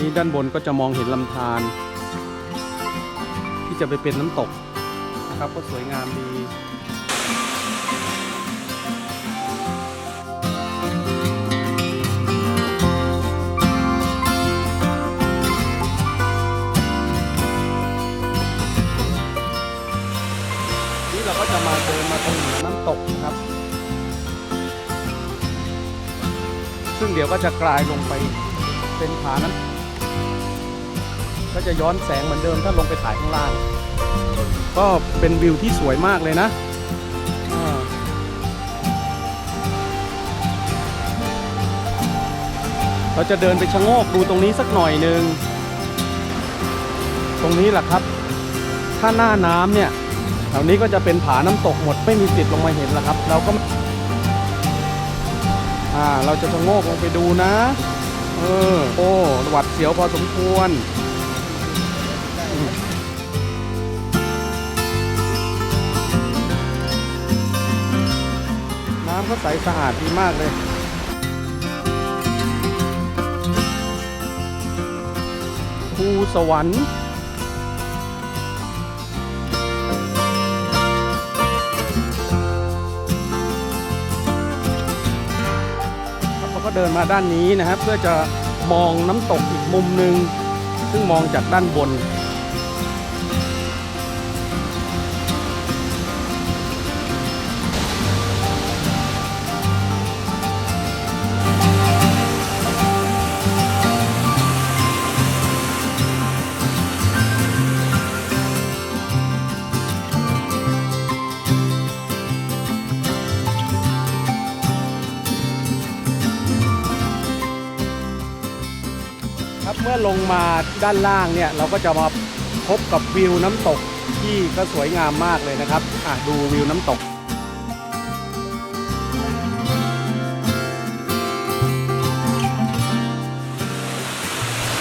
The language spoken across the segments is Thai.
นี่ด้านบนก็จะมองเห็นลำธารที่จะไปเป็นน้ำตกนะครับก็สวยงามดีนี่เราก็จะมาเดินมาตรงน้ำตกนะครับ ซึ่งเดี๋ยวก็จะกลายลงไปเป็นผานั้น ก็จะย้อนแสงเหมือนเดิมถ้าลงไปถ่ายข้างล่าง ก็เป็นวิวที่สวยมากเลยนะเราจะเดินไปชะโงกดูตรงนี้สักหน่อยหนึ่งตรงนี้แหละครับ ถ้าหน้าน้ำเนี่ยแถวนี้ก็จะเป็นผาน้ำตกหมดไม่มีสิทธิ์ลงมาเห็นแล้วครับ เราก็อ่าเราจะชะโงกลงไปดูนะ เออ โอ้หวัดเสียวพอสมควรำก็ใสสะอาดดีมากเลยภูสวรรค์ครับเราก็เดินมาด้านนี้นะครับ เพื่อจะมองน้ำตกอีกมุมหนึ่งซึ่งมองจากด้านบน ครับเมื่อลงมาด้านล่างเนี่ยเราก็จะมาพบกับวิวน้ำตกที่ก็สวยงามมากเลยนะครับอะดูวิวน้ำตก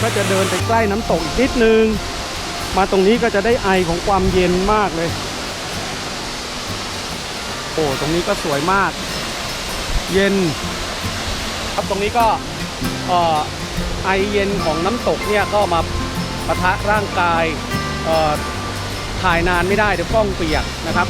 ก็จะเดินไปใกล้น้ำตกอีกนิดนึง มาตรงนี้ก็จะได้ไอของความเย็นมากเลย โอ้ตรงนี้ก็สวยมาก เย็น ครับตรงนี้ก็เอ่อไอเย็นของน้ำตกเนี่ยก็มาปะทะร่างกายถ่ายนานไม่ได้เดี๋ยวกล้องเปียกนะครับ